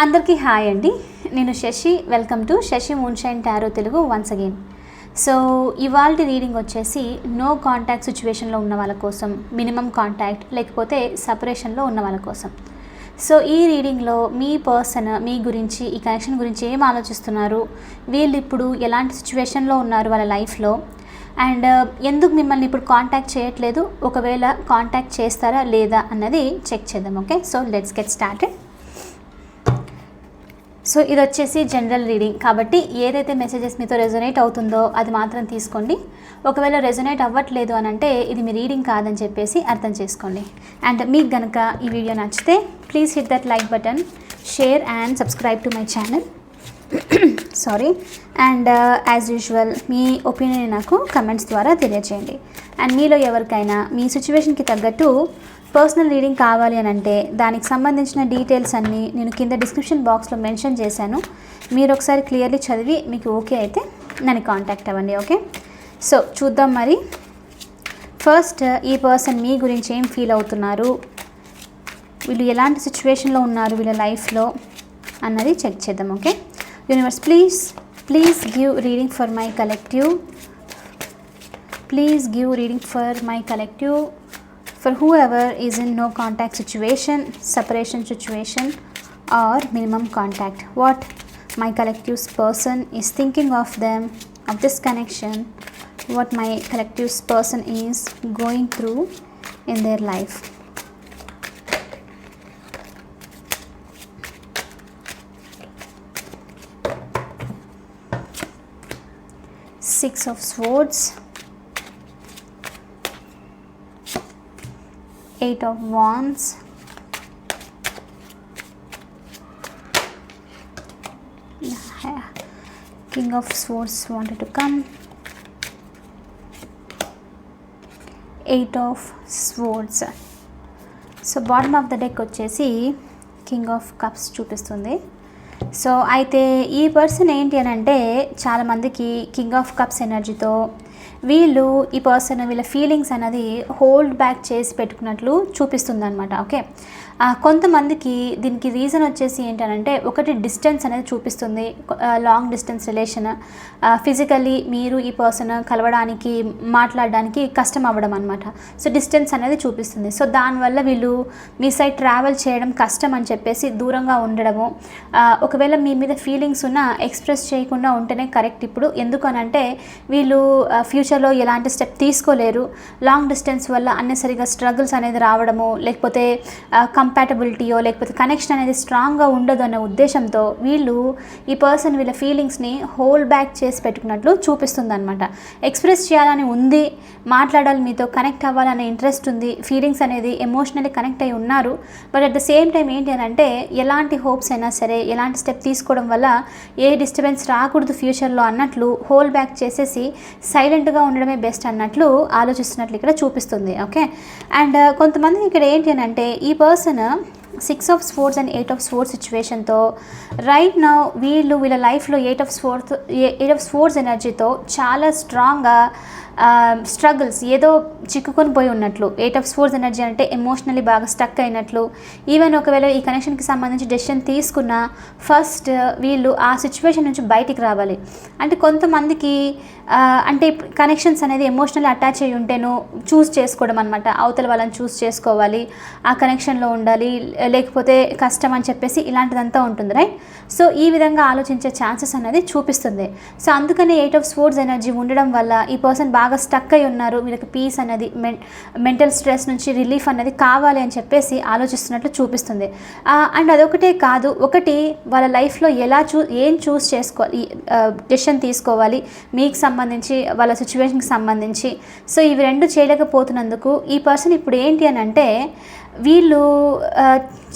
అందరికీ హాయ్ అండి. నేను Shashi. Welcome to Shashi moonshine tarot Telugu once again so ఇవాళ రీడింగ్ వచ్చేసి నో కాంటాక్ట్ సిచ్యువేషన్లో ఉన్న వాళ్ళ కోసం మినిమం కాంటాక్ట్ లేకపోతే సపరేషన్లో ఉన్న వాళ్ళ కోసం. సో ఈ రీడింగ్లో మీ పర్సన్ మీ గురించి ఈ కనెక్షన్ గురించి ఏం ఆలోచిస్తున్నారు? వీళ్ళు ఇప్పుడు ఎలాంటి సిచ్యువేషన్లో ఉన్నారు వాళ్ళ లైఫ్లో అండ్ ఎందుకు మిమ్మల్ని ఇప్పుడు కాంటాక్ట్ చేయట్లేదు? ఒకవేళ కాంటాక్ట్ చేస్తారా లేదా అన్నది చెక్ చేద్దాం okay so let's get started so ఇది వచ్చేసి జనరల్ రీడింగ్ కాబట్టి ఏదైతే మెసేజెస్ మీతో రెజొనేట్ అవుతుందో అది మాత్రం తీసుకోండి. ఒకవేళ రెజొనేట్ అవ్వట్లేదు అని అంటే ఇది మీ రీడింగ్ కాదని చెప్పేసి అర్థం చేసుకోండి. అండ్ మీకు గనక ఈ వీడియో నచ్చితే please hit that like button share and subscribe to my channel sorry and as usual me opinion నాకు కమెంట్స్ ద్వారా తెలియజేయండి అండ్ మీలో ఎవరికైనా మీ సిచ్యువేషన్కి తగ్గట్టు పర్సనల్ రీడింగ్ కావాలి అని అంటే దానికి సంబంధించిన డీటెయిల్స్ అన్నీ నేను కింద డిస్క్రిప్షన్ బాక్స్లో మెన్షన్ చేశాను. మీరు ఒకసారి క్లియర్లీ చదివి మీకు ఓకే అయితే నన్ను కాంటాక్ట్ అవ్వండి ఓకే? సో చూద్దాం మరి. ఫస్ట్ ఈ పర్సన్ మీ గురించి ఏం ఫీల్ అవుతున్నారు? వీళ్ళు ఎలాంటి సిచ్యువేషన్లో ఉన్నారు వీళ్ళ లైఫ్లో అన్నది చెక్ చేద్దాం okay? Universe please please give reading for my collective. Please give reading for my collective. For whoever is in no contact situation, separation situation, or minimum contact. What my collective's person is thinking of them, of this connection, what my collective's person is going through in their life. Six of Swords. Eight of wands king King of Swords wanted to come, eight of Swords. So bottom of the deck వచ్చేసి king of cups చూపిస్తుంది. So అయితే ఈ person ఏంటి అని అంటే చాలామందికి king of cups ఎనర్జీతో వీళ్ళు ఈ పర్సన్ వీళ్ళ ఫీలింగ్స్ అనేది హోల్డ్ బ్యాక్ చేసి పెట్టుకున్నట్లు చూపిస్తుంది అనమాట ఓకే కొంతమందికి దీనికి రీజన్ వచ్చేసి ఏంటంటే ఒకటి డిస్టెన్స్ అనేది చూపిస్తుంది లాంగ్ డిస్టెన్స్ రిలేషన్ ఫిజికల్లీ మీరు ఈ పర్సన్ కలవడానికి మాట్లాడడానికి కష్టం అవ్వడం అనమాట సో డిస్టెన్స్ అనేది చూపిస్తుంది. సో దానివల్ల వీళ్ళు మీ సైడ్ ట్రావెల్ చేయడం కష్టం అని చెప్పేసి దూరంగా ఉండడము ఒకవేళ మీ మీద ఫీలింగ్స్ ఉన్నా ఎక్స్ప్రెస్ చేయకుండా ఉంటేనే కరెక్ట్ ఇప్పుడు. ఎందుకనంటే వీళ్ళు ఫ్యూచర్లో ఎలాంటి స్టెప్ తీసుకోలేరు. లాంగ్ డిస్టెన్స్ వల్ల అన్నెసరిగా స్ట్రగుల్స్ అనేది రావడము లేకపోతే కంపాటబిలిటీయో లేకపోతే కనెక్షన్ అనేది స్ట్రాంగ్గా ఉండదు అనే ఉద్దేశంతో వీళ్ళు ఈ పర్సన్ వీళ్ళ ఫీలింగ్స్ని హోల్ బ్యాక్ చేసి పెట్టుకున్నట్లు చూపిస్తుంది అనమాట ఎక్స్ప్రెస్ చేయాలని ఉంది మాట్లాడాలి మీతో కనెక్ట్ అవ్వాలనే ఇంట్రెస్ట్ ఉంది ఫీలింగ్స్ అనేది ఎమోషనల్లీ కనెక్ట్ అయి ఉన్నారు. But at the same time ఏంటి అని అంటే ఎలాంటి హోప్స్ అయినా సరే ఎలాంటి స్టెప్ తీసుకోవడం వల్ల ఏ డిస్టర్బెన్స్ రాకూడదు ఫ్యూచర్లో అన్నట్లు హోల్ బ్యాక్ చేసేసి సైలెంట్గా ఉండడమే బెస్ట్ అన్నట్లు ఆలోచిస్తున్నట్లు ఇక్కడ చూపిస్తుంది ఓకే అండ్ uh, కొంతమంది ఇక్కడ ఏంటి అని అంటే ఈ person six of swords and eight of swords సిచ్యువేషన్తో right now వీళ్ళు వీళ్ళ లైఫ్లో eight of swords eight of swords ఎనర్జీతో చాలా స్ట్రాంగ్గా Um, స్ట్రగుల్స్ ఏదో చిక్కుకొని పోయి ఉన్నట్లు ఎయిట్ ఆఫ్ స్పోర్ట్స్ ఎనర్జీ అంటే ఎమోషనల్లీ బాగా స్టక్ అయినట్లు. ఈవెన్ ఒకవేళ ఈ కనెక్షన్కి సంబంధించి డెసిషన్ తీసుకున్న ఫస్ట్ వీళ్ళు ఆ సిచ్యువేషన్ నుంచి బయటికి రావాలి. అంటే కొంతమందికి uh, అంటే కనెక్షన్స్ అనేది ఎమోషనల్ అటాచ్ అయ్యి ఉంటేను చూస్ చేసుకోవడం అనమాట అవతల వాళ్ళని చూస్ చేసుకోవాలి ఆ కనెక్షన్లో ఉండాలి లేకపోతే కష్టం అని చెప్పేసి ఇలాంటిదంతా ఉంటుంది రైట్ సో ఈ విధంగా ఆలోచించే ఛాన్సెస్ అనేది చూపిస్తుంది. సో అందుకనే ఎయిట్ ఆఫ్ స్పోర్ట్స్ ఎనర్జీ ఉండడం వల్ల ఈ పర్సన్ బాగా స్టక్ అయి ఉన్నారు. వీళ్ళకి పీస్ అనేది మెన్ మెంటల్ స్ట్రెస్ నుంచి రిలీఫ్ అనేది కావాలి అని చెప్పేసి ఆలోచిస్తున్నట్లు చూపిస్తుంది. అండ్ అదొకటే కాదు ఒకటి వాళ్ళ లైఫ్లో ఎలా చూ ఏం చూస్ చేసుకోవాలి డెసిషన్ తీసుకోవాలి మీకు సంబంధించి వాళ్ళ సిచ్యువేషన్కి సంబంధించి. సో ఇవి రెండు చేయలేకపోతున్నందుకు ఈ పర్సన్ ఇప్పుడు ఏంటి అని అంటే వీళ్ళు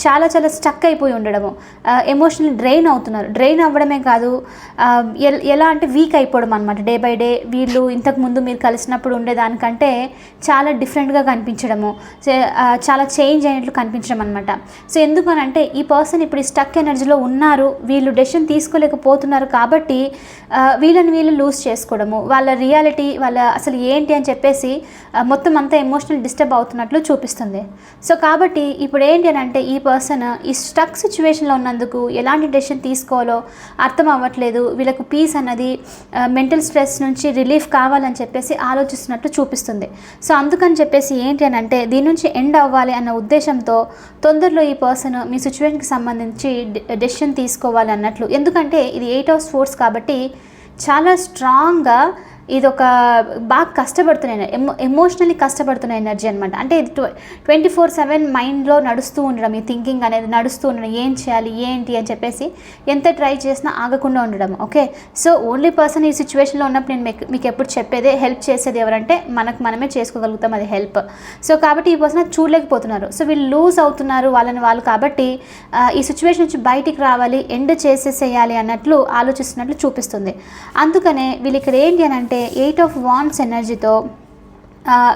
చాలా చాలా స్టక్ అయిపోయి ఉండడము. ఎమోషనల్ డ్రైన్ అవుతున్నారు. డ్రైన్ అవ్వడమే కాదు ఎలా అంటే వీక్ అయిపోవడం అనమాట డే బై డే వీళ్ళు ఇంతకు ముందు మీరు కలిసినప్పుడు ఉండేదానికంటే చాలా డిఫరెంట్గా కనిపించడము. చాలా చేంజ్ అయినట్లు కనిపించడం అనమాట సో ఎందుకనంటే ఈ పర్సన్ ఇప్పుడు స్టక్ ఎనర్జీలో ఉన్నారు. వీళ్ళు డెసిషన్ తీసుకోలేకపోతున్నారు కాబట్టి వీళ్ళని వీళ్ళు లూజ్ చేసుకోవడము. వాళ్ళ రియాలిటీ వాళ్ళ అసలు ఏంటి అని చెప్పేసి మొత్తం అంతా ఎమోషనల్ డిస్టర్బ్ అవుతున్నట్లు చూపిస్తుంది. సో కా కాబట్టి ఇప్పుడు ఏంటి అని అంటే ఈ పర్సన్ ఈ స్టక్ సిచ్యువేషన్లో ఉన్నందుకు ఎలాంటి డెసిషన్ తీసుకోవాలో అర్థం అవ్వట్లేదు. వీళ్ళకు పీస్ అన్నది మెంటల్ స్ట్రెస్ నుంచి రిలీఫ్ కావాలని చెప్పేసి ఆలోచిస్తున్నట్టు చూపిస్తుంది. సో అందుకని చెప్పేసి ఏంటి అని అంటే దీని నుంచి ఎండ్ అవ్వాలి అన్న ఉద్దేశంతో తొందరలో ఈ పర్సన్ మీ సిచ్యువేషన్కి సంబంధించి డెసిషన్ తీసుకోవాలి అన్నట్లు. ఎందుకంటే ఇది ఎయిట్ అవర్స్ ఫోర్స్ కాబట్టి చాలా స్ట్రాంగ్గా ఇది ఒక బాగా కష్టపడుతున్న ఎమో ఎమోషనల్లీ కష్టపడుతున్న ఎనర్జీ అనమాట అంటే ఇది ట్వ ట్వంటీ ఫోర్ సెవెన్ మైండ్లో నడుస్తూ ఉండడం ఈ థింకింగ్ అనేది నడుస్తూ ఉండడం ఏం చేయాలి ఏంటి అని చెప్పేసి ఎంత ట్రై చేసినా ఆగకుండా ఉండడం ఓకే? సో ఓన్లీ పర్సన్ ఈ సిచ్యువేషన్లో ఉన్నప్పుడు నేను మీకు మీకు ఎప్పుడు చెప్పేదే హెల్ప్ చేసేది ఎవరంటే మనకు మనమే చేసుకోగలుగుతాం అది హెల్ప్. సో కాబట్టి ఈ పర్సన్ చూడలేకపోతున్నారు. సో వీళ్ళు లూజ్ అవుతున్నారు వాళ్ళని వాళ్ళు కాబట్టి ఈ సిచ్యువేషన్ నుంచి బయటికి రావాలి ఎండ్ చేసేసేయాలి అన్నట్లు ఆలోచిస్తున్నట్లు చూపిస్తుంది. అందుకనే వీళ్ళు ఇక్కడ ఏంటి అని అంటే అంటే ఎయిట్ ఆఫ్ వాన్స్ ఎనర్జీతో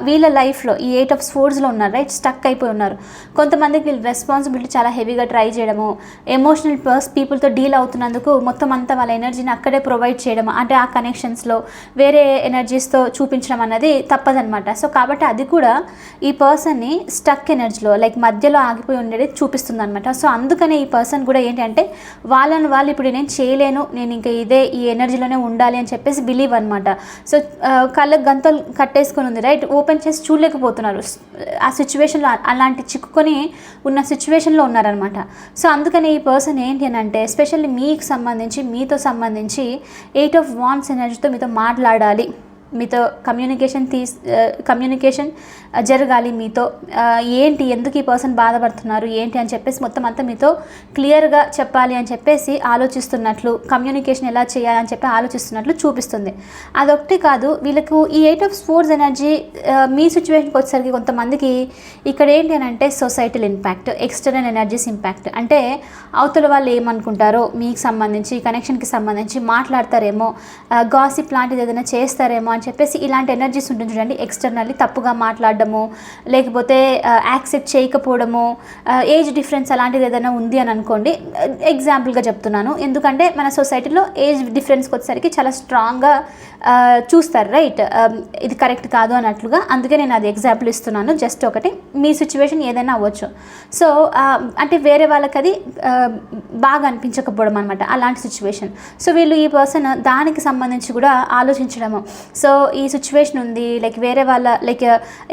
వీళ్ళ లైఫ్లో ఈ ఎయిట్ ఆఫ్ స్పోర్ట్స్లో ఉన్నారు రైట్ స్టక్ అయిపోయి ఉన్నారు. కొంతమందికి వీళ్ళు రెస్పాన్సిబిలిటీ చాలా హెవీగా ట్రై చేయడము ఎమోషనల్ పర్స్ పీపుల్తో డీల్ అవుతున్నందుకు మొత్తం అంతా వాళ్ళ ఎనర్జీని అక్కడే ప్రొవైడ్ చేయడం అంటే ఆ కనెక్షన్స్లో వేరే ఎనర్జీస్తో చూపించడం అన్నది తప్పదనమాట సో కాబట్టి అది కూడా ఈ పర్సన్ని స్టక్ ఎనర్జీలో లైక్ మధ్యలో ఆగిపోయి ఉండేది చూపిస్తుంది అనమాట సో అందుకనే ఈ పర్సన్ కూడా ఏంటంటే వాళ్ళని వాళ్ళు ఇప్పుడు నేను చేయలేను నేను ఇంకా ఇదే ఈ ఎనర్జీలోనే ఉండాలి అని చెప్పేసి బిలీవ్ అనమాట సో కళ్ళకు గంతలు కట్టేసుకొని ఉంది రైట్ ఓపెన్ చేసి చూడలేకపోతున్నారు. ఆ సిచ్యువేషన్లో అలాంటి చిక్కుకొని ఉన్న సిచ్యువేషన్లో ఉన్నారనమాట సో అందుకని ఈ పర్సన్ ఏంటి అని అంటే ఎస్పెషల్లీ మీకు సంబంధించి మీతో సంబంధించి ఎయిట్ ఆఫ్ వాన్స్ ఎనర్జీతో మీతో మాట్లాడాలి. మీతో కమ్యూనికేషన్ తీస్ కమ్యూనికేషన్ జరగాలి మీతో. ఏంటి ఎందుకు ఈ పర్సన్ బాధపడుతున్నారు ఏంటి అని చెప్పేసి మొత్తం అంతా మీతో క్లియర్గా చెప్పాలి అని చెప్పేసి ఆలోచిస్తున్నట్లు కమ్యూనికేషన్ ఎలా చేయాలని చెప్పి ఆలోచిస్తున్నట్లు చూపిస్తుంది. అదొకటి కాదు వీళ్ళకు ఈ ఎయిట్ ఆఫ్ స్పోర్ట్స్ ఎనర్జీ మీ సిచ్యువేషన్కి వచ్చేసరికి కొంతమందికి ఇక్కడ ఏంటి అని అంటే societal impact external energies impact అంటే అవతల వాళ్ళు ఏమనుకుంటారో మీకు సంబంధించి కనెక్షన్కి సంబంధించి మాట్లాడతారేమో గాసిప్ లాంటిది ఏదైనా చేస్తారేమో అని చెప్పేసి ఇలాంటి ఎనర్జీస్ ఉంటుంది చూడండి. ఎక్స్టర్నల్లీ తప్పుగా మాట్లాడడము లేకపోతే యాక్సెప్ట్ చేయకపోవడము ఏజ్ డిఫరెన్స్ అలాంటిది ఏదైనా ఉంది అని అనుకోండి ఎగ్జాంపుల్గా చెప్తున్నాను. ఎందుకంటే మన సొసైటీలో ఏజ్ డిఫరెన్స్కి వచ్చేసరికి చాలా స్ట్రాంగ్గా చూస్తారు రైట్ ఇది కరెక్ట్ కాదు అన్నట్లుగా. అందుకే నేను అది ఎగ్జాంపుల్ ఇస్తున్నాను. జస్ట్ ఒకటి మీ సిచ్యువేషన్ ఏదైనా అవ్వచ్చు. సో అంటే వేరే వాళ్ళకి అది బాగా అనిపించకపోవడం అనమాట అలాంటి సిచ్యువేషన్ సో వీళ్ళు ఈ పర్సన్ దానికి సంబంధించి కూడా ఆలోచించడము. సో సో ఈ సిచ్యువేషన్ ఉంది లైక్ వేరే వాళ్ళ లైక్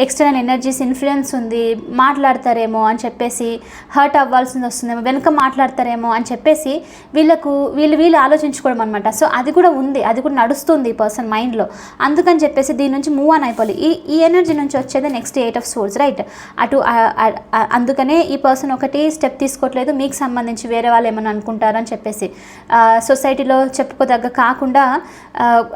ఎక్స్టర్నల్ ఎనర్జీస్ ఇన్ఫ్లుయెన్స్ ఉంది మాట్లాడతారేమో అని చెప్పేసి హర్ట్ అవ్వాల్సింది వస్తుందేమో వెనుక మాట్లాడతారేమో అని చెప్పేసి వీళ్ళకు వీళ్ళు వీళ్ళు ఆలోచించుకోవడం అనమాట సో అది కూడా ఉంది అది కూడా నడుస్తుంది ఈ పర్సన్ మైండ్లో అందుకని చెప్పేసి దీని నుంచి మూవ్ ఆన్ అయిపోవాలి. ఈ ఈ ఎనర్జీ నుంచి వచ్చేది next eight of swords right అటు అందుకనే ఈ పర్సన్ ఒకటి స్టెప్ తీసుకోవట్లేదు మీకు సంబంధించి వేరే వాళ్ళు ఏమైనా అనుకుంటారని చెప్పేసి. సొసైటీలో చెప్పుకోదగ్గ కాకుండా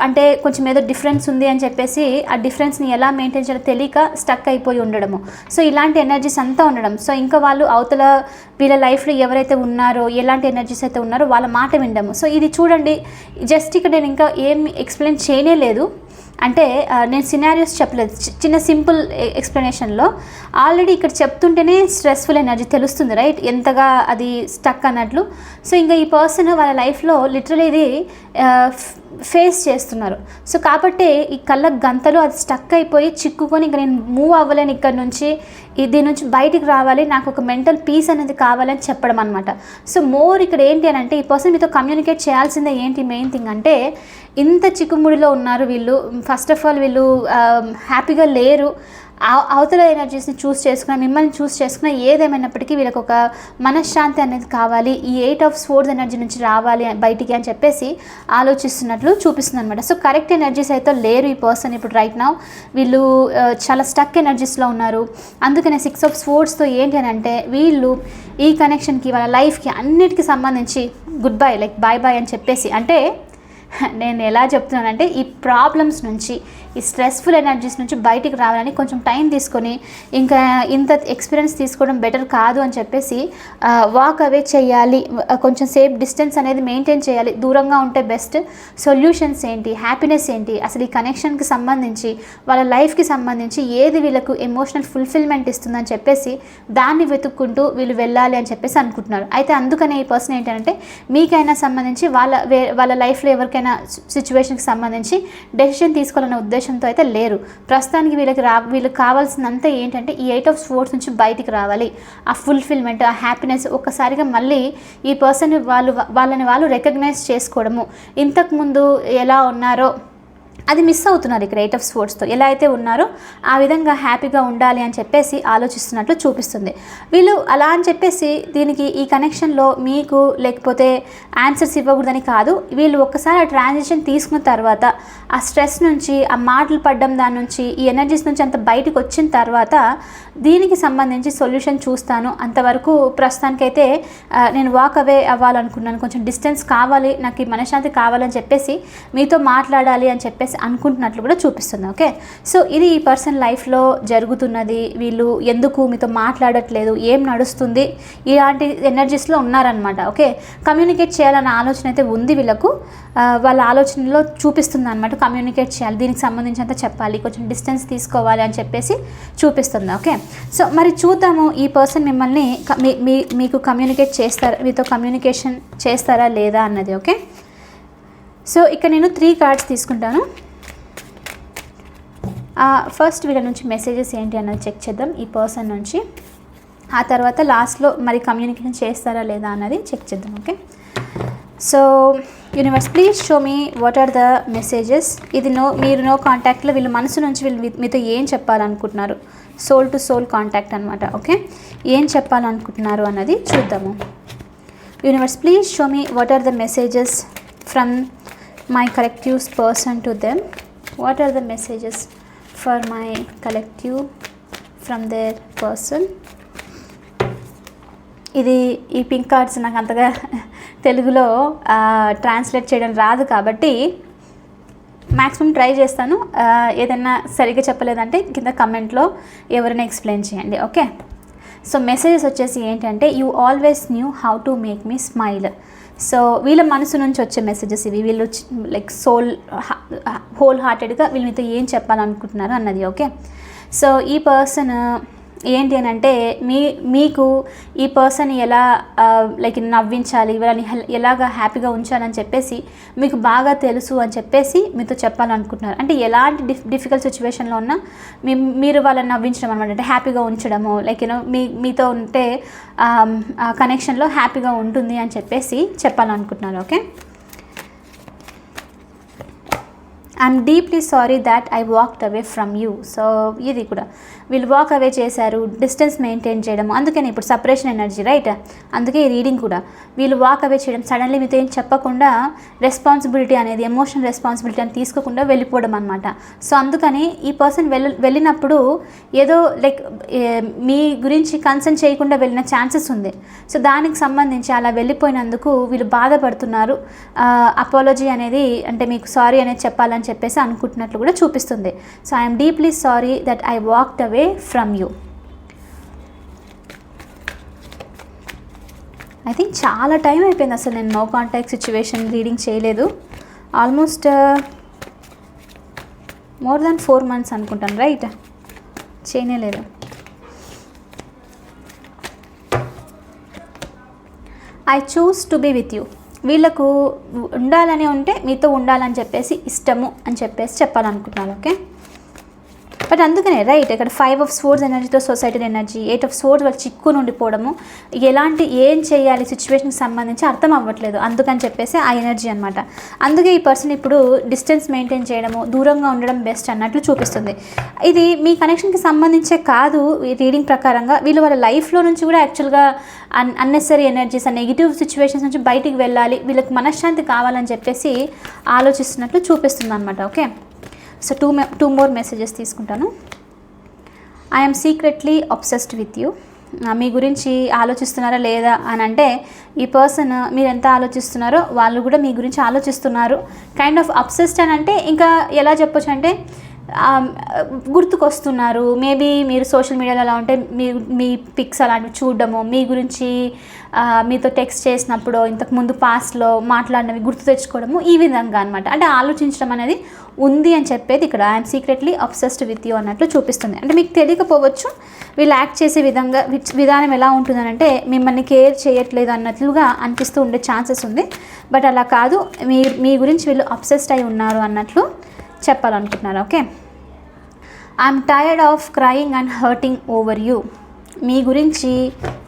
అంటే కొంచెం ఏదో డిఫరెన్స్ ఉంది అని చెప్పేసి ఆ డిఫరెన్స్ని ఎలా మెయింటైన్ చేయాలో తెలియక స్టక్ అయిపోయి ఉండడము. సో ఇలాంటి ఎనర్జీస్ అంతా ఉండడం. సో ఇంకా వాళ్ళు అవతల వీళ్ళ లైఫ్లో ఎవరైతే ఉన్నారో ఎలాంటి ఎనర్జీస్ అయితే ఉన్నారో వాళ్ళ మాట వినడము. సో ఇది చూడండి. జస్ట్ ఇక్కడ నేను ఇంకా ఏం ఎక్స్ప్లెయిన్ చేయనే లేదు. అంటే నేను సినారియోస్ చెప్పలేదు. చి- చిన్న సింపుల్ ఎక్స్ప్లెనేషన్లో ఆల్రెడీ ఇక్కడ చెప్తుంటేనే స్ట్రెస్ఫుల్ ఎనర్జీ తెలుస్తుంది రైట్ ఎంతగా అది స్టక్ అన్నట్లు. సో ఇంకా ఈ పర్సన్ వాళ్ళ లైఫ్లో లిటరలీ ఇది ఫేస్ చేస్తున్నారు. సో కాబట్టి ఈ కళ్ళ గంతలు అది స్టక్ అయిపోయి చిక్కుకొని ఇక నేను మూవ్ అవ్వలేను ఇక్కడ నుంచి. దీని నుంచి బయటికి రావాలి. నాకు ఒక మెంటల్ పీస్ అనేది కావాలని చెప్పడం అనమాట సో మోర్ ఇక్కడ ఏంటి అని అంటే ఈ పర్సన్ మీతో కమ్యూనికేట్ చేయాల్సిందే ఏంటి మెయిన్ థింగ్ అంటే ఇంత చిక్కుముడిలో ఉన్నారు వీళ్ళు. ఫస్ట్ ఆఫ్ ఆల్ వీళ్ళు um, హ్యాపీగా లేరు. అవతల ఎనర్జీస్ని చూస్ చేసుకున్న మిమ్మల్ని చూస్ చేసుకున్న ఏదేమైనప్పటికీ వీళ్ళకి ఒక మనశ్శాంతి అనేది కావాలి. ఈ ఎయిట్ ఆఫ్ స్పోర్ట్స్ ఎనర్జీ నుంచి రావాలి అని- బయటికి అని చెప్పేసి ఆలోచిస్తున్నట్లు చూపిస్తుంది అనమాట సో కరెక్ట్ ఎనర్జీస్ అయితే లేరు ఈ పర్సన్ ఇప్పుడు రైట్ నౌ వీళ్ళు చాలా స్టక్ ఎనర్జీస్లో ఉన్నారు. అందుకనే సిక్స్ ఆఫ్ స్పోర్ట్స్తో ఏంటి అని అంటే వీళ్ళు ఈ కనెక్షన్కి వాళ్ళ లైఫ్కి అన్నిటికీ సంబంధించి goodbye like bye bye అని చెప్పేసి అంటే నేను ఎలా చెప్తున్నానంటే ఈ ప్రాబ్లమ్స్ నుంచి ఈ స్ట్రెస్ఫుల్ ఎనర్జీస్ నుంచి బయటికి రావాలని కొంచెం టైం తీసుకొని ఇంకా ఇంత ఎక్స్పీరియన్స్ తీసుకోవడం బెటర్ కాదు అని చెప్పేసి వాక్ అవే చేయాలి. కొంచెం సేఫ్ డిస్టెన్స్ అనేది మెయింటైన్ చేయాలి. దూరంగా ఉంటే బెస్ట్ సొల్యూషన్స్ ఏంటి? హ్యాపీనెస్ ఏంటి? అసలు ఈ కనెక్షన్కి సంబంధించి వాళ్ళ లైఫ్కి సంబంధించి ఏది వీళ్ళకు ఎమోషనల్ ఫుల్ఫిల్మెంట్ ఇస్తుందని చెప్పేసి దాన్ని వెతుక్కుంటూ వీళ్ళు వెళ్ళాలి అని చెప్పేసి అనుకుంటున్నారు. అయితే అందుకనే ఈ పర్సన్ ఏంటంటే మీకైనా సంబంధించి వాళ్ళ వే వాళ్ళ లైఫ్లో ఎవరికైనా ఎవరికైనా సిచ్యువేషన్కి సంబంధించి డెసిషన్ తీసుకోవాలనే ఉద్దేశంతో అయితే లేరు. ప్రస్తుతానికి వీళ్ళకి రా వీళ్ళకి కావాల్సినంత ఏంటంటే ఈ ఎయిట్ ఆఫ్ స్పోర్ట్స్ నుంచి బయటికి రావాలి. ఆ ఫుల్ఫిల్మెంట్ ఆ హ్యాపీనెస్ ఒక్కసారిగా మళ్ళీ ఈ పర్సన్ వాళ్ళు వాళ్ళని వాళ్ళు రికగ్నైజ్ చేసుకోవడము. ఇంతకుముందు ఎలా ఉన్నారో అది మిస్ అవుతున్నారు ఇక్కడ ఎయిట్ ఆఫ్ స్పోర్ట్స్తో ఎలా అయితే ఉన్నారో ఆ విధంగా హ్యాపీగా ఉండాలి అని చెప్పేసి ఆలోచిస్తున్నట్లు చూపిస్తుంది. వీళ్ళు అలా అని చెప్పేసి దీనికి ఈ కనెక్షన్లో మీకు లేకపోతే ఆన్సర్స్ ఇవ్వకూడదని కాదు. వీళ్ళు ఒక్కసారి ఆ ట్రాన్సాక్షన్ తీసుకున్న తర్వాత ఆ స్ట్రెస్ నుంచి ఆ మాటలు పడ్డం దాని నుంచి ఈ ఎనర్జీస్ నుంచి అంత బయటకు వచ్చిన తర్వాత దీనికి సంబంధించి సొల్యూషన్ చూస్తాను. అంతవరకు ప్రస్తుతానికైతే నేను వాక్ అవే అవ్వాలనుకున్నాను. కొంచెం డిస్టెన్స్ కావాలి నాకు ఈ మనశ్శాంతి కావాలని చెప్పేసి మీతో మాట్లాడాలి అని చెప్పేసి అనుకుంటున్నట్లు కూడా చూపిస్తుంది ఓకే? సో ఇది ఈ పర్సన్ లైఫ్లో జరుగుతున్నది వీళ్ళు ఎందుకు మీతో మాట్లాడట్లేదు ఏం నడుస్తుంది ఇలాంటి ఎనర్జీస్లో ఉన్నారనమాట ఓకే? కమ్యూనికేట్ చేయాలన్న ఆలోచన అయితే ఉంది వీళ్ళకు. వాళ్ళ ఆలోచనలో చూపిస్తుంది అనమాట కమ్యూనికేట్ చేయాలి దీనికి సంబంధించి అంతా చెప్పాలి కొంచెం డిస్టెన్స్ తీసుకోవాలి అని చెప్పేసి చూపిస్తుంది ఓకే? సో మరి చూద్దాము ఈ పర్సన్ మిమ్మల్ని మీ మీకు కమ్యూనికేట్ చేస్తారా మీతో కమ్యూనికేషన్ చేస్తారా లేదా అన్నది ఓకే? సో ఇక్కడ నేను త్రీ కార్డ్స్ తీసుకుంటాను. ఫస్ట్ వీళ్ళ నుంచి మెసేజెస్ ఏంటి అన్నది చెక్ చేద్దాం ఈ పర్సన్ నుంచి. ఆ తర్వాత లాస్ట్లో మరి కమ్యూనికేషన్ చేస్తారా లేదా అన్నది చెక్ చేద్దాం okay so universe please show me what are the messages ఇది నో మీరు నో కాంటాక్ట్లో వీళ్ళు మనసు నుంచి వీళ్ళు మీతో ఏం చెప్పాలనుకుంటున్నారు? సోల్ టు సోల్ కాంటాక్ట్ అనమాట ఓకే ఏం చెప్పాలనుకుంటున్నారు అన్నది చూద్దాము. Universe please show me what are the messages from my collective's person to them what are the messages for my collective from their person ఇది ఈ పింక్ కార్డ్స్ నాకు అంతగా తెలుగులో ట్రాన్స్లేట్ చేయడం రాదు కాబట్టి మ్యాక్సిమం ట్రై చేస్తాను. ఏదైనా సరిగ్గా చెప్పలేదంటే కింద కమెంట్లో ఎవరైనా ఎక్స్ప్లెయిన్ చేయండి ఓకే సో మెసేజెస్ వచ్చేసి ఏంటంటే you always knew how to make me smile so వీళ్ళ మనసు నుంచి వచ్చే మెసేజెస్ ఇవి. వీళ్ళు లైక్ సోల్ హోల్ హార్టెడ్గా వీళ్ళు మీతో ఏం చెప్పాలనుకుంటున్నారు అన్నది ఓకే సో ఈ పర్సన్ ఏంటి అని అంటే మీ మీకు ఈ పర్సన్ ఎలా లైక్ నవ్వించాలి వాళ్ళని హెల్- ఎలాగ హ్యాపీగా ఉంచాలని చెప్పేసి మీకు బాగా తెలుసు అని చెప్పేసి మీతో చెప్పాలనుకుంటున్నారు. అంటే ఎలాంటి డిఫ్ డిఫికల్ట్ సిచ్యువేషన్లో ఉన్నా మీ మీరు వాళ్ళని నవ్వించడం అనమాట. అంటే హ్యాపీగా ఉంచడము లైక్ యూనో మీ మీతో ఉంటే ఆ కనెక్షన్లో హ్యాపీగా ఉంటుంది అని చెప్పేసి చెప్పాలనుకుంటున్నారు okay I'm deeply sorry that I walked away from you so ఇది కూడా. వీళ్ళు వాక్ అవే చేశారు డిస్టెన్స్ మెయింటైన్ చేయడం అందుకని ఇప్పుడు సపరేషన్ ఎనర్జీ రైట్ అందుకే ఈ రీడింగ్ కూడా. వీళ్ళు వాక్ అవే చేయడం సడన్లీ మీతో ఏం చెప్పకుండా రెస్పాన్సిబిలిటీ అనేది ఎమోషనల్ రెస్పాన్సిబిలిటీ అని తీసుకోకుండా వెళ్ళిపోవడం అనమాట సో అందుకని ఈ పర్సన్ వెళ్ళ వెళ్ళినప్పుడు ఏదో లైక్ మీ గురించి కన్సర్న్ చేయకుండా వెళ్ళిన ఛాన్సెస్ ఉంది. సో దానికి సంబంధించి అలా వెళ్ళిపోయినందుకు వీళ్ళు బాధపడుతున్నారు. అపాలజీ అనేది అంటే మీకు సారీ అనేది చెప్పాలని చెప్పేసి అనుకుంటున్నట్లు కూడా చూపిస్తుంది. So I'm deeply sorry that I walked away from you I think చాలా టైం అయిపోయింది అసలు నేను నో కాంటాక్ట్ సిచ్యువేషన్ రీడింగ్ చేయలేదు. Almost more than four months అనుకుంటాను రైట్ చేయలేదు I choose to be with you వీళ్ళకు ఉండాలని ఉంటే మీతో ఉండాలని చెప్పేసి ఇష్టము అని చెప్పేసి చెప్పాలనుకుంటున్నాను ఓకే? బట్ అందుకనే రైట్ ఇక్కడ ఫైవ్ ఆఫ్ స్పోర్ట్స్ ఎనర్జీతో society energy eight of swords వాళ్ళు చిక్కుని ఉండిపోవడము ఎలాంటి ఏం చేయాలి సిచ్యువేషన్కి సంబంధించి అర్థం అవ్వట్లేదు. అందుకని చెప్పేసి ఆ ఎనర్జీ అనమాట అందుకే ఈ పర్సన్ ఇప్పుడు డిస్టెన్స్ మెయింటైన్ చేయడము దూరంగా ఉండడం బెస్ట్ అన్నట్లు చూపిస్తుంది. ఇది మీ కనెక్షన్కి సంబంధించే కాదు ఈ రీడింగ్ ప్రకారంగా. వీళ్ళు వాళ్ళ లైఫ్లో నుంచి కూడా యాక్చువల్గా un unnecessary energies negative situations నుంచి బయటికి వెళ్ళాలి వీళ్ళకి మనశ్శాంతి కావాలని చెప్పేసి ఆలోచిస్తున్నట్లు చూపిస్తుంది అనమాట okay so two me two more messages తీసుకుంటాను. I'm secretly obsessed with you మీ గురించి ఆలోచిస్తున్నారా లేదా అని అంటే ఈ పర్సన్ మీరు ఎంత ఆలోచిస్తున్నారో వాళ్ళు కూడా మీ గురించి ఆలోచిస్తున్నారు. కైండ్ ఆఫ్ అబ్సెస్డ్ అని అంటే ఇంకా ఎలా చెప్పొచ్చు అంటే గుర్తుకొస్తున్నారు. మేబీ మీరు సోషల్ మీడియాలో అలా ఉంటే మీ మీ పిక్స్ అలాంటివి చూడడము మీ గురించి మీతో టెక్స్ట్ చేసినప్పుడు ఇంతకు ముందు పాస్ట్లో మాట్లాడినవి గుర్తు తెచ్చుకోవడము ఈ విధంగా అనమాట అంటే ఆలోచించడం అనేది ఉంది అని చెప్పేది ఇక్కడ. I'm secretly obsessed with you అన్నట్లు చూపిస్తుంది. అంటే మీకు తెలియకపోవచ్చు వీళ్ళు యాక్ట్ చేసే విధంగా విధానం ఎలా ఉంటుందనంటే మిమ్మల్ని కేర్ చేయట్లేదు అన్నట్లుగా అనిపిస్తూ ఉండే ఛాన్సెస్ ఉంది. బట్ అలా కాదు మీ మీ గురించి వీళ్ళు అబ్సెస్డ్ అయి ఉన్నారు అన్నట్లు చెప్పాలనుకుంటున్నాను okay? I'm tired of crying and hurting over you మీ గురించి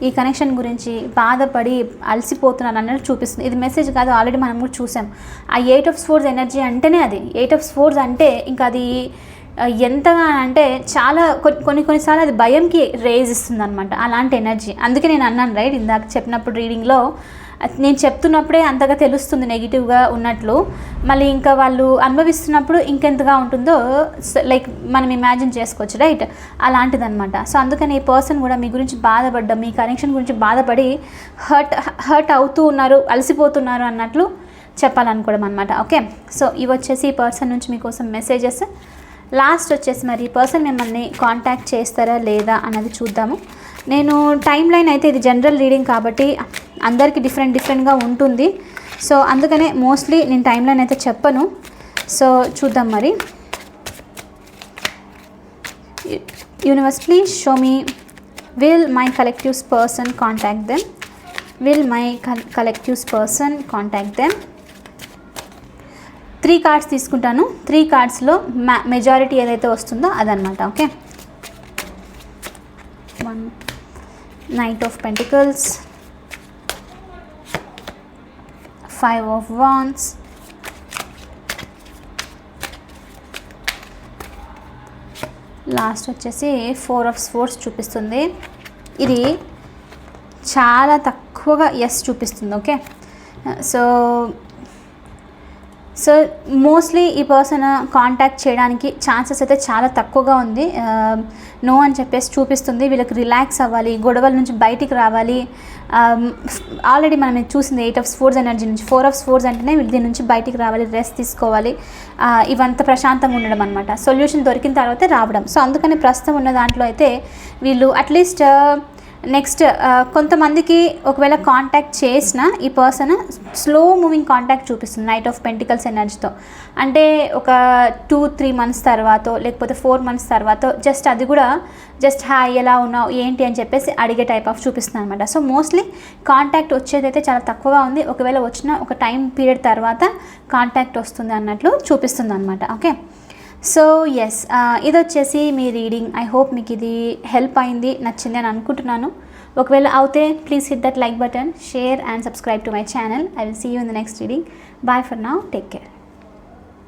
ఈ కనెక్షన్ గురించి బాధపడి అలసిపోతున్నాను అన్నట్టు చూపిస్తుంది. ఇది మెసేజ్ కాదు ఆల్రెడీ మనం కూడా చూసాం. ఆ ఎయిట్ ఆఫ్ స్పోర్ట్స్ ఎనర్జీ అంటేనే అది. ఎయిట్ ఆఫ్ స్పోర్ట్స్ అంటే ఇంకా అది ఎంతగా అంటే చాలా కొన్ని కొన్ని కొన్నిసార్లు అది భయంకి రేజ్ ఇస్తుంది అనమాట అలాంటి ఎనర్జీ అందుకే నేను అన్నాను రైట్ ఇందాక చెప్పినప్పుడు రీడింగ్లో నేను చెప్తున్నప్పుడే అంతగా తెలుస్తుంది నెగిటివ్గా ఉన్నట్లు. మళ్ళీ ఇంకా వాళ్ళు అనుభవిస్తున్నప్పుడు ఇంకెంతగా ఉంటుందో లైక్ మనం ఇమాజిన్ చేసుకోవచ్చు రైట్ అలాంటిదనమాట సో అందుకని ఈ పర్సన్ కూడా మీ గురించి బాధపడ్డం మీ కనెక్షన్ గురించి బాధపడి హర్ట్ హర్ట్ అవుతూ ఉన్నారు అలసిపోతున్నారు అన్నట్లు చెప్పాలనుకోవడం అనమాట ఓకే? సో ఇవి వచ్చేసి ఈ పర్సన్ నుంచి మీకోసం మెసేజెస్ లాస్ట్ వచ్చేసి మరి ఈ పర్సన్ మిమ్మల్ని కాంటాక్ట్ చేస్తారా లేదా అన్నది చూద్దాము. నేను టైం లైన్ అయితే ఇది జనరల్ రీడింగ్ కాబట్టి అందరికీ డిఫరెంట్ డిఫరెంట్గా ఉంటుంది. సో అందుకనే మోస్ట్లీ నేను టైం లైన్ అయితే చెప్పను. సో చూద్దాం మరి. Universe please show me will my collective's person contact them will my collective's person contact them three cards తీసుకుంటాను. త్రీ కార్డ్స్లో మ్యా మెజారిటీ ఏదైతే వస్తుందో అదనమాట okay one knight of pentacles five of wands last వచ్చేసి ఫోర్ ఆఫ్ స్పోర్ట్స్ చూపిస్తుంది. ఇది చాలా తక్కువగా ఎస్ చూపిస్తుంది ఓకే సో సో మోస్ట్లీ ఈ పర్సన్ కాంటాక్ట్ చేయడానికి ఛాన్సెస్ అయితే చాలా తక్కువగా ఉంది. Um, నో అని చెప్పేసి చూపిస్తుంది. వీళ్ళకి రిలాక్స్ అవ్వాలి గొడవల నుంచి బయటికి రావాలి. Um, ఆల్రెడీ మనం చూసింది ఎయిట్ ఆఫ్ స్పోర్ట్స్ ఎనర్జీ నుంచి. ఫోర్ ఆఫ్ స్పోర్ట్స్ అంటేనే వీళ్ళ దీని నుంచి బయటికి రావాలి రెస్ట్ తీసుకోవాలి. Uh, ఇవంతా ప్రశాంతంగా ఉండడం అనమాట సొల్యూషన్ దొరికిన తర్వాతే రావడం. సో అందుకని ప్రస్తుతం ఉన్న దాంట్లో అయితే వీళ్ళు అట్లీస్ట్ నెక్స్ట్ uh, కొంతమందికి ఒకవేళ కాంటాక్ట్ చేసిన ఈ పర్సన్ స్లో మూవింగ్ కాంటాక్ట్ చూపిస్తుంది నైట్ ఆఫ్ పెంటికల్స్ ఎనర్జీతో అంటే ఒక టూ త్రీ మంత్స్ తర్వాత లేకపోతే ఫోర్ మంత్స్ తర్వాత జస్ట్ అది కూడా జస్ట్ హాయ్ ఎలా ఉన్నావు ఏంటి అని చెప్పేసి అడిగే టైప్ ఆఫ్ చూపిస్తుంది అనమాట సో మోస్ట్లీ కాంటాక్ట్ వచ్చేదైతే చాలా తక్కువగా ఉంది. ఒకవేళ వచ్చిన ఒక టైం పీరియడ్ తర్వాత కాంటాక్ట్ వస్తుంది అన్నట్లు చూపిస్తుంది అనమాట ఓకే సో ఎస్ ఇది వచ్చేసి మీ రీడింగ్ ఐ హోప్ మీకు ఇది హెల్ప్ అయింది నచ్చింది అని అనుకుంటున్నాను. ఒకవేళ అవుతే please hit that like button share and subscribe to my channel I will see you in the next reading bye for now take care